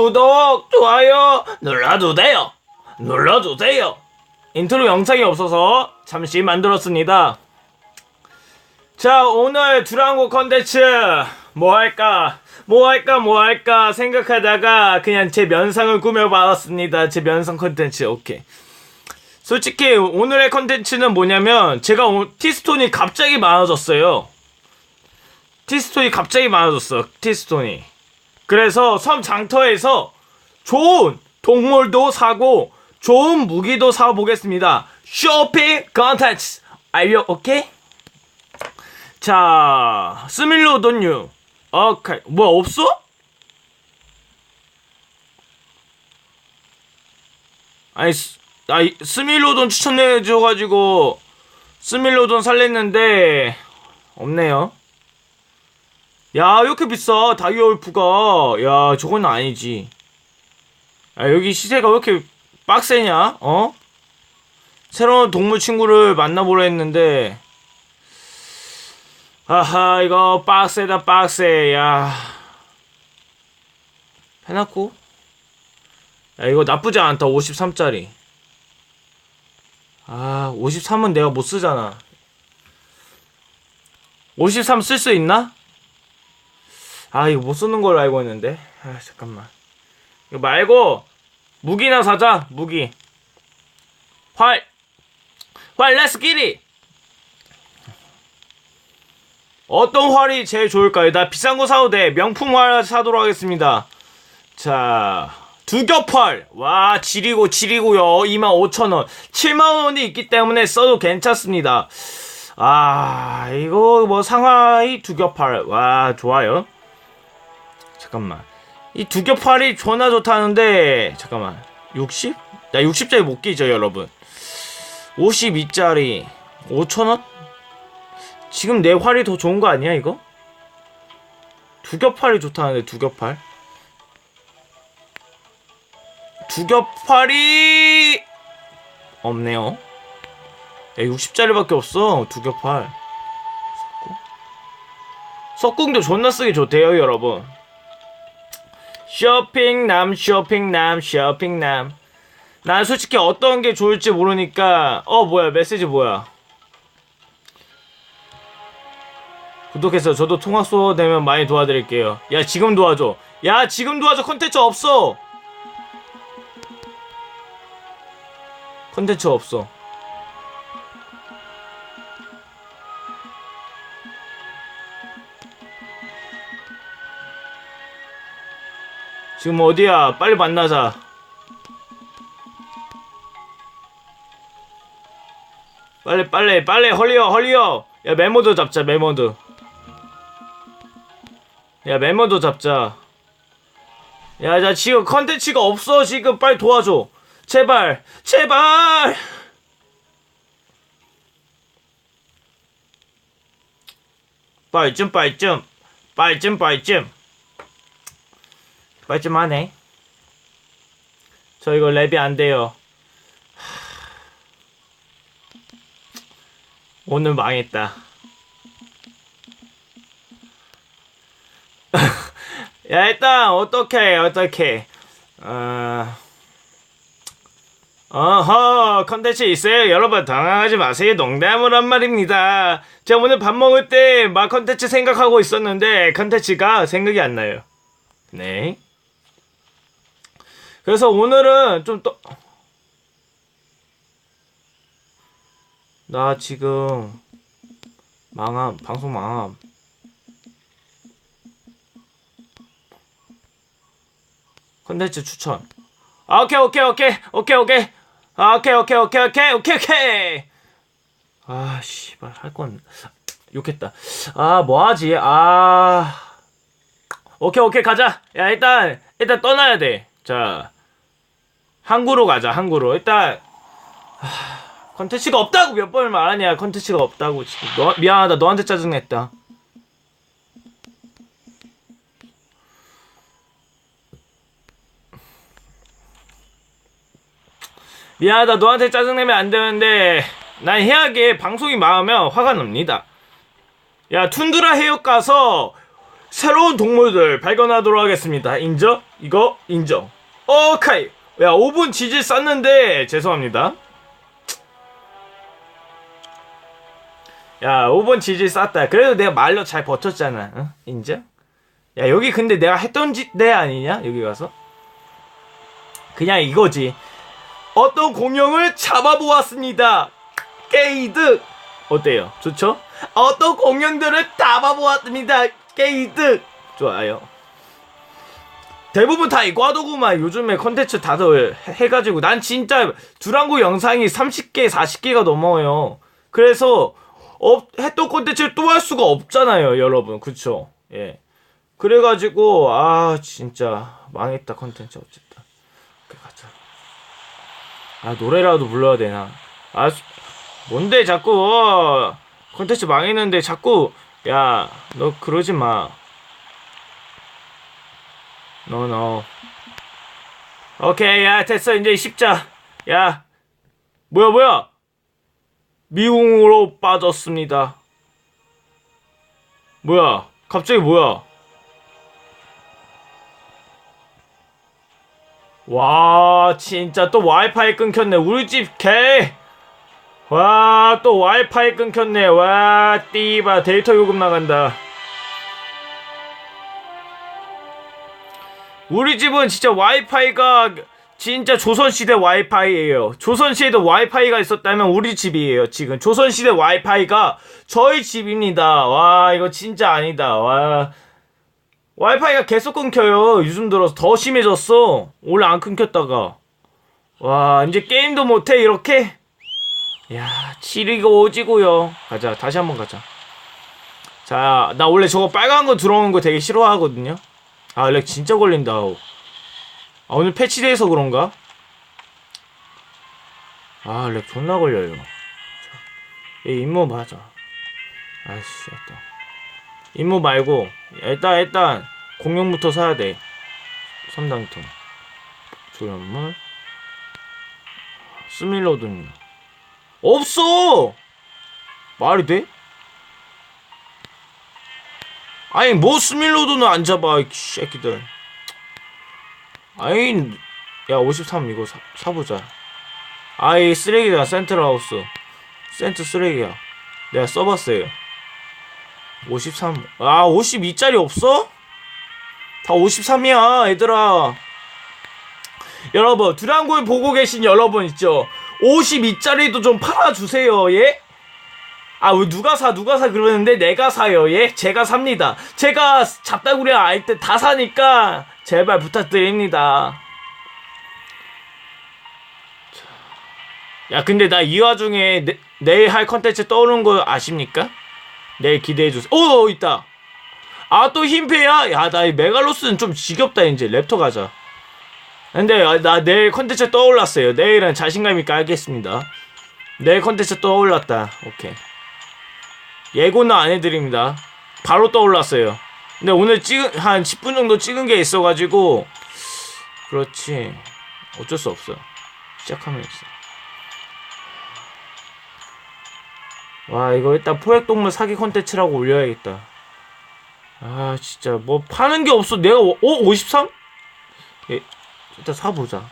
구독, 좋아요 눌러주세요. 눌러주세요. 인트로 영상이 없어서 잠시 만들었습니다. 자, 오늘 두랑고 컨텐츠 뭐 할까? 뭐 할까? 뭐 할까? 생각하다가 그냥 제 면상을 꾸며봤습니다. 제 면상 컨텐츠. 오케이. 솔직히 오늘의 컨텐츠는 뭐냐면 제가 오- 티스톤이 갑자기 많아졌어요. 티스톤이 갑자기 많아졌어. 티스톤이. 그래서 섬 장터에서 좋은 동물도 사고 좋은 무기도 사보겠습니다. 쇼핑 컨텐츠. You okay? 자, 스밀로 돈유. 오케이. 뭐야, 없어? 아니, 스, 아이, 스밀로돈 추천해 줘가지고, 스밀로돈 살랬는데, 없네요. 야, 이렇게 비싸, 다이얼프가. 야, 저건 아니지. 야, 여기 시세가 왜 이렇게 빡세냐? 어? 새로운 동물 친구를 만나보려 했는데, 아하 이거 빡세다 빡세 야 해놨고 야 이거 나쁘지 않다 53짜리 아 53은 내가 못 쓰잖아 53 쓸 수 있나? 아 이거 못 쓰는 걸로 알고 있는데 아 잠깐만 이거 말고 무기나 사자 무기 활 활, 렛츠 기릿! 어떤 활이 제일 좋을까요? 나 비싼 거 사도 돼. 명품 활 사도록 하겠습니다. 자, 두겹활. 와, 지리고, 지리고요. 25,000원. 7만원이 있기 때문에 써도 괜찮습니다. 아, 이거 뭐 상하이 두겹활. 와, 좋아요. 잠깐만. 이 두겹활이 존나 좋다는데, 잠깐만. 60? 나 60짜리 못 끼죠, 여러분. 52짜리. 5,000원? 지금 내 활이 더 좋은 거 아니야 이거? 두 겹팔이 좋다는데 두 겹팔 두 겹팔이 없네요 야 60짜리밖에 없어 두 겹팔 석궁 석궁도 존나 쓰기 좋대요 여러분 쇼핑남 쇼핑남 쇼핑남 난 솔직히 어떤 게 좋을지 모르니까 어 뭐야 메시지 뭐야 구독해서 저도 통학소 되면 많이 도와드릴게요. 야 지금 도와줘. 야 지금 도와줘. 컨텐츠 없어. 컨텐츠 없어. 지금 어디야? 빨리 만나자. 빨리 빨리 빨리 헐리어 헐리어. 야 메모도 잡자 메모도. 야 멤버도 잡자 야 나 지금 컨텐츠가 없어 지금 빨리 도와줘 제발 제발 좀 빨리 좀 빨리 좀 빨리 좀 하네. 저 이거 랩이 안 돼요. 오늘 망했다. 야 일단 어떻게 어떻게? 어. 어허 컨텐츠 있어요? 여러분 당황하지 마세요. 농담을 한 말입니다. 제가 오늘 밥 먹을 때 막 컨텐츠 생각하고 있었는데 컨텐츠가 생각이 안 나요. 네 그래서 오늘은 좀 또 나 지금 망함 방송 망함 컨텐츠 추천. 아, 오케이, 오케이, 오케이, 오케이, 오케이. 아, 오케이, 오케이, 오케이, 오케이, 오케이, 오케이. 아, 씨발, 할 건, 욕했다. 아, 뭐 하지? 아. 오케이, 오케이, 가자. 야, 일단, 일단 떠나야 돼. 자. 항구로 가자, 항구로. 일단, 하, 컨텐츠가 없다고 몇 번을 말하냐. 컨텐츠가 없다고. 지금. 너, 미안하다. 너한테 짜증냈다. 미안하다 너한테 짜증내면 안 되는데 난 해악에 방송이 망하면 화가 납니다 야 툰드라 해역 가서 새로운 동물들 발견하도록 하겠습니다. 인정? 이거 인정. 오케이. 야, 5분 지질 쌌는데 죄송합니다. 야, 5분 지질 쌌다. 그래도 내가 말로 잘 버텼잖아. 응? 인정? 야, 여기 근데 내가 했던 짓내 아니냐? 여기 가서. 그냥 이거지. 어떤 공룡을 잡아보았습니다. 게이드. 어때요? 좋죠? 어떤 공룡들을 잡아보았습니다. 게이드. 좋아요. 대부분 다 이과도구만 요즘에 컨텐츠 다들 해- 해가지고 난 진짜 두랑고 영상이 30개 40개가 넘어요. 그래서 업, 했던 컨텐츠를 또 할 수가 없잖아요 여러분. 그쵸? 예. 그래가지고 아 진짜 망했다 컨텐츠 어쨌든. 가자. 아 노래라도 불러야 되나? 아 수- 뭔데 자꾸? 어, 컨텐츠 망했는데 자꾸 야 너 그러지 마 노, 노. 오케이, 야, 됐어. 이제 십자. 야. 뭐야, 뭐야? 미궁으로 빠졌습니다. 뭐야? 갑자기 뭐야? 와, 진짜 또 와이파이 끊겼네. 우리 집 개. 와, 또 와이파이 끊겼네. 와, 띠바 데이터 요금 나간다. 우리 집은 진짜 와이파이가 진짜 조선시대 와이파이예요. 조선시대도 와이파이가 있었다면 우리 집이에요. 지금 조선시대 와이파이가 저희 집입니다. 와 이거 진짜 아니다. 와 와이파이가 계속 끊겨요. 요즘 들어서 더 심해졌어. 원래 안 끊겼다가 와 이제 게임도 못해 이렇게. 야 7위가 오지고요. 가자 다시 한번 가자. 자 나 원래 저거 빨간 거 들어오는 거 되게 싫어하거든요. 아, 렉 진짜 걸린다. 아, 오늘 패치돼서 그런가? 아, 렉 존나 걸려요. 자, 얘 임무 맞아. 아이씨, 일단. 임무 말고, 일단, 일단, 공룡부터 사야 돼. 3단통. 조연물. 스밀로드는. 없어! 말이 돼? 아니 뭐 스밀로드는 안 잡아 이 새끼들. 아이 야53 이거 사, 사보자. 아이 쓰레기다 센트라우스. 센트 쓰레기야. 내가 써봤어요. 53 아 52짜리 없어? 다 53이야 얘들아. 여러분 두랑골 보고 계신 여러분 있죠 52짜리도 좀 팔아주세요 예? 아, 왜 누가 사, 누가 사 그러는데 내가 사요, 예? 제가 삽니다. 제가 잡다구리 아이템 다 사니까 제발 부탁드립니다. 야, 근데 나 이 와중에 내, 내일 할 컨텐츠 떠오르는 거 아십니까? 내일 기대해주세요. 오, 있다. 아, 또 흰패야? 야, 나 이 메갈로스는 좀 지겹다, 이제. 랩터 가자. 근데 아, 나 내일 컨텐츠 떠올랐어요. 내일은 자신감 있게 하겠습니다. 내일 컨텐츠 떠올랐다. 오케이. 예고는 안 해드립니다. 바로 떠올랐어요. 근데 오늘 찍은 한 10분 정도 찍은 게 있어가지고 그렇지 어쩔 수 없어. 시작하면 있어. 와 이거 일단 포획동물 사기 컨텐츠라고 올려야겠다. 아 진짜 뭐 파는 게 없어. 내가 어 53? 예, 일단 사보자.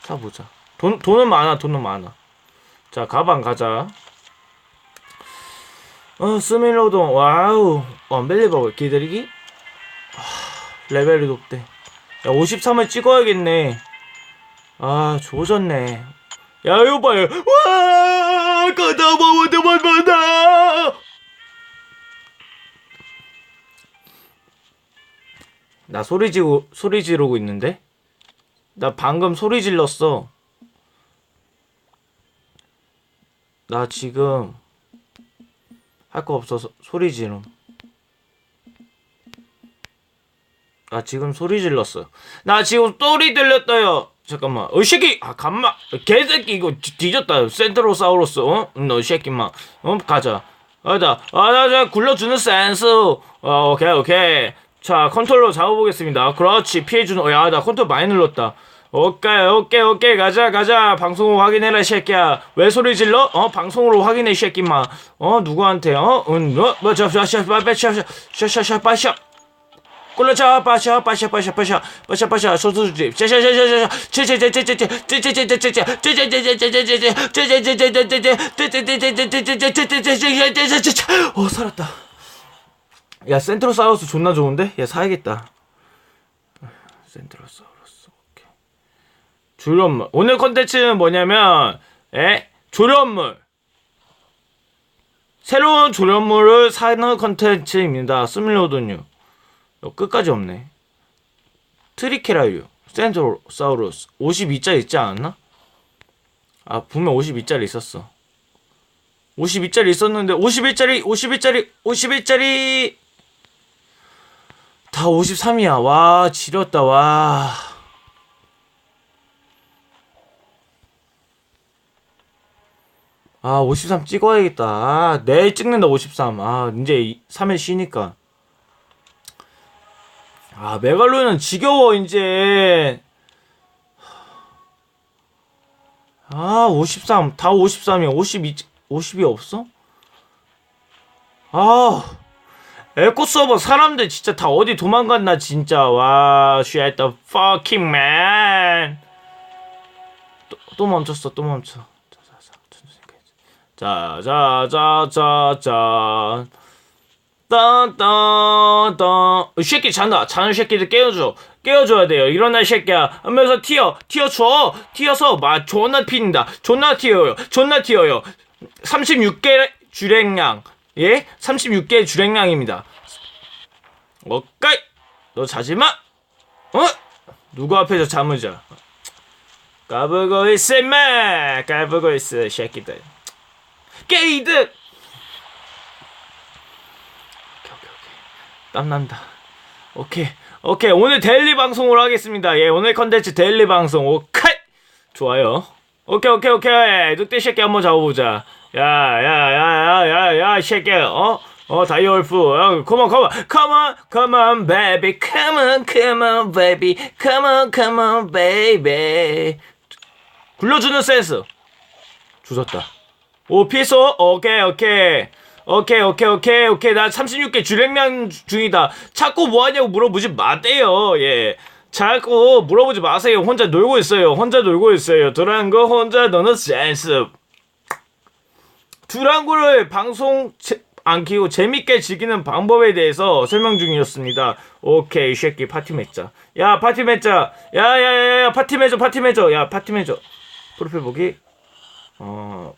사보자. 돈 돈은 많아. 돈은 많아. 자 가방 가자. 어, 스밀로동, 와우, 언벨리버블, 기다리기? 아, 레벨이 높대. 야, 53을 찍어야겠네. 아, 조졌네. 야, 이거 봐요. 와, 도망간다! 나 소리 지고, 소리 지르고 있는데? 나 방금 소리 질렀어. 나 지금, 할 거 없어서 소리 지름. 나 지금 소리 질렀어. 나 지금 소리 들렸어요. 잠깐만. 어, 이 새끼! 아, 간마. 개새끼, 이거 뒤- 뒤졌다. 센트로사우루스, 어? 너, 이 새끼만. 어, 가자. 아다. 아, 나, 나, 굴려주는 센스. 어, 오케이, 오케이. 자, 컨트롤러 잡아보겠습니다. 그렇지. 피해주는, 어, 야, 나 컨트롤 많이 눌렀다. 오케이, 오케이, 오케이. 가자, 가자. 방송으로 확인해라, 이 새끼야. 왜 소리 질러? 어, 방송으로 확인해, 이 새끼만. 어, 누구한테, 어? 응, 어, 뭐, 저, 저, 저, 빠, 빠, 샤, 샤, 샤, 샤, 빠, 샤. 꿀러차 빠샤 빠샤 빠샤 빠샤 빠샤 빠샤 어 살았다 야 센트로사우루스 존나 좋은데? 야 사야겠다 센트로사우루스 오케이 조련물 오늘 컨텐츠는 뭐냐면 에? 조련물 새로운 조련물을 사는 컨텐츠입니다 스밀로돈유 어, 끝까지 없네. 트리케라유, 센트로사우루스 52짜리 있지 않았나? 아 분명 52짜리 있었어. 52짜리 있었는데 51짜리, 51짜리, 51짜리 다 53이야. 와 지렸다. 와. 아, 53 찍어야겠다. 아, 내일 찍는다, 53. 아, 이제 3일 쉬니까. 아, 메갈로는 지겨워, 이제. 아, 53. 다 53이야. 52, 50이 없어? 아, 에코 서버 사람들 진짜 다 어디 도망갔나, 진짜. 와, shit the fucking man. 또, 또 멈췄어, 또 멈춰. 자, 자, 자, 천천히 가야지. 자, 자, 자, 자, 자. 딴딴딴 이 새끼 잔다 자는 새끼들 깨워줘 깨워줘야 돼요 일어나 이 새끼야 하면서 튀어 튀어줘 튀어서 막 존나 핀다 존나 튀어요 존나 튀어요 36개 주랭량 예 36개 주랭량입니다 오까이 너 자지마 어 누구 앞에서 잠을 자 까불고 있어 임마 까불고 있어 이 새끼들 게이드 땀난다. 오케이. 오케이. 오늘 데일리 방송으로 하겠습니다. 예, 오늘 컨텐츠 데일리 방송. 오케이. 좋아요. 오케이, 오케이, 오케이. 늑대 새끼 한번 잡아보자. 야, 야, 야, 야, 야, 야, 이 새끼. 어? 어, 다이얼프. 야, come on, come on. Come on, come on, baby. Come on, come on, baby. Come on, come on, baby. 굴려주는 센스. 주웠다. 오, 피소? 오케이, 오케이. 오케이 오케이 오케이 오케이 나 36개 주랭량 중이다 자꾸 뭐하냐고 물어보지 마세요 예 자꾸 물어보지 마세요 혼자 놀고 있어요 혼자 놀고 있어요 드랑고 혼자 노는 센스 두랑고를 방송 제, 안 키고 재밌게 즐기는 방법에 대해서 설명 중이었습니다. 오케이 이 새끼 파티 맺자. 야 파티 맺자. 야 야 야 야 파티 맺어 파티 맺어. 야 파티 맺어. 프로필 보기? 어,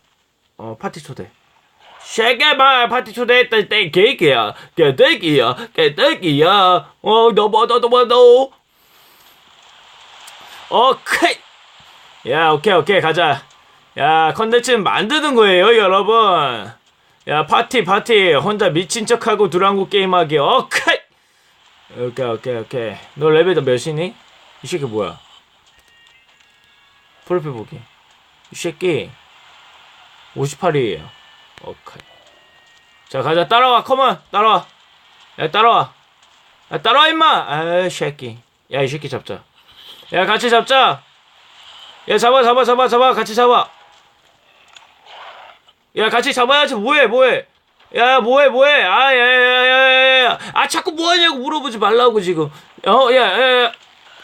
어 파티 초대. 쉐게발 파티 때 케이크야. 깨떡이야 깨떡이야. 어 너무 너무 너무 오케이. 야 오케이 오케이 가자 야 컨텐츠 만드는 거예요 여러분 야 파티 파티 혼자 미친 척하고 두랑구 게임하기 오케이 오케이 오케이 오케이 너 레벨 몇이니? 이 새끼 뭐야 프로필 보기 이 새끼 58이에요 오케이. 자, 가자. 따라와. 컴온. 따라와. 야, 따라와. 야, 따라와, 임마. 아, 새끼. 야, 이 새끼 잡자. 야, 같이 잡자. 야, 잡아, 잡아, 잡아, 잡아. 같이 잡아. 야, 같이 잡아야지. 뭐해, 뭐해. 야, 뭐해, 뭐해. 아, 야, 야, 야, 야, 야. 아, 자꾸 뭐하냐고 물어보지 말라고, 지금. 어, 야, 야, 야.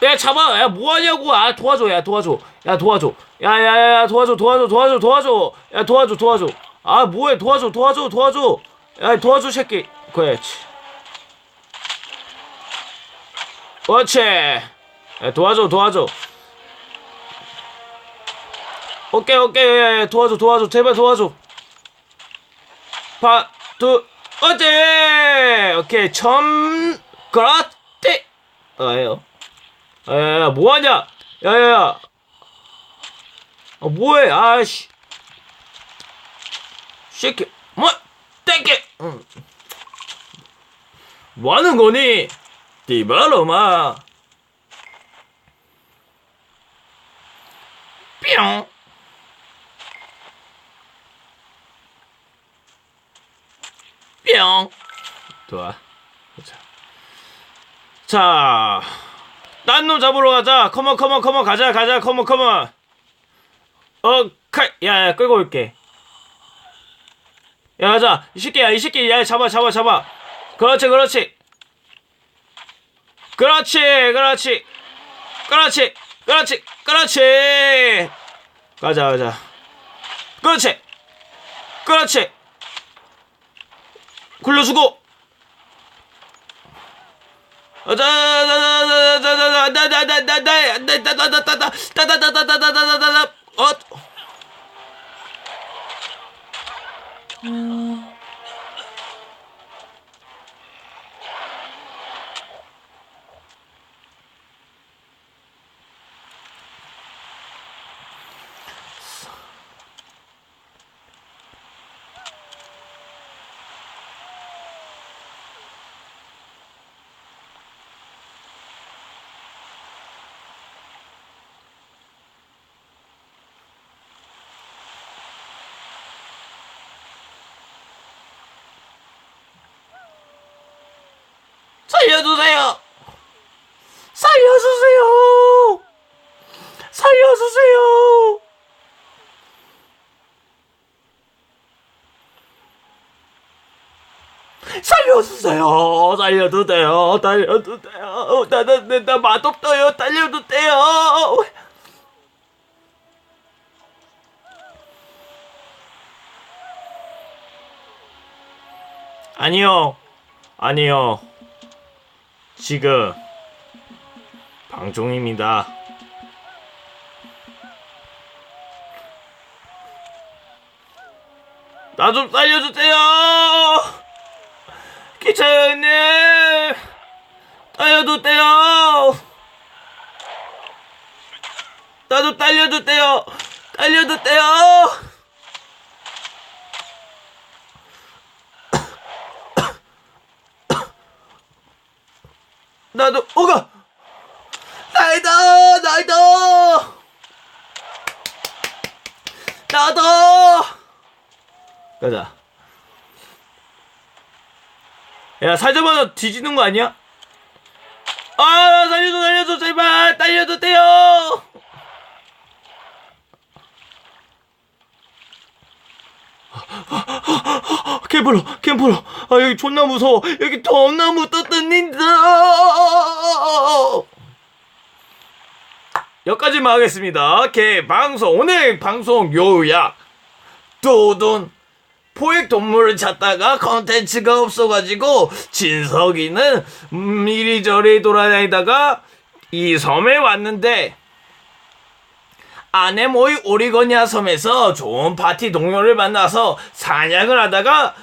야, 잡아. 야, 뭐하냐고. 아, 도와줘. 야, 도와줘. 야, 도와줘. 야, 야, 야, 야, 도와줘, 도와줘, 도와줘, 도와줘. 야, 도와줘, 도와줘. 아 뭐해 도와줘 도와줘 도와줘 야 도와줘 새끼 그렇지 그렇지 야, 도와줘 도와줘 오케이 오케이 야, 야, 도와줘 도와줘 제발 도와줘 파두 어제! 오케이 점 그렇지 아예요. 야야야 뭐하냐? 야야야. 아 뭐해? 아씨. 새끼 뭐 땡게 응. 뭐 하는 거니? 디바로마. 뿅 뿅. 좋아. 자. 자. 딴 놈 잡으러 가자. 컴온 컴온 컴온 가자 가자 컴온 컴온. 어, 칼. 야, 야, 끌고 올게. 야, 가자. 이 새끼 야, 이 새끼. 야, 잡아, 잡아, 잡아. 그렇지, 그렇지. 그렇지, 그렇지, 그렇지, 그렇지, 그렇지. 가자, 가자. 그렇지, 그렇지. 굴려주고. 어? 살려주세요! 살려주세요! 살려주세요! 살려주세요! 살려주세요! 살려주세요! 나, 나, 나, 나 맛없어요! 살려주세요! 아니요. 아니요. 지금 방종입니다. 나 좀 살려주세요. 기차형님 살려주세요. 나좀 살려주세요. 살려주세요. 나도 오가 나이다 나이다 나도! 가자. 야 살자마자 뒤지는 거 아니야? 아 살려줘 살려줘 제발! 살려줘 돼요 캠프로 캠프로 아 여기 존나 무서워. 여기 겁나 무섭답니다. 여기까지만 하겠습니다. 개 방송. 오늘 방송 요약. 두둔 포획 동물을 찾다가 컨텐츠가 없어가지고 진석이는 음, 이리저리 돌아다니다가 이 섬에 왔는데 아네모이 오리거니아 섬에서 좋은 파티 동료를 만나서 사냥을 하다가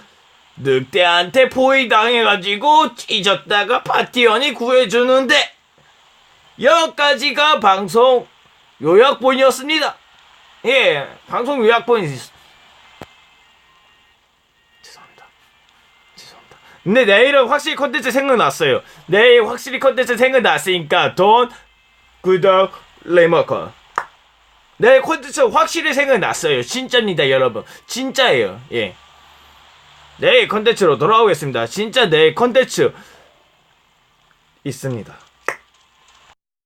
늑대한테 포위당해가지고 찢었다가 파티원이 구해주는데 여기까지가 방송 요약본이었습니다. 예, 방송 요약본이 죄송합니다. 죄송합니다. 근데 내일은 확실히 컨텐츠 생각났어요. 내일 확실히 컨텐츠 생각났으니까 돈 구독 레모컨 내 콘텐츠 확실히 생각났어요. 진짜입니다, 여러분. 진짜예요. 예. 내일 컨텐츠로 돌아오겠습니다. 진짜 내일 컨텐츠 있습니다.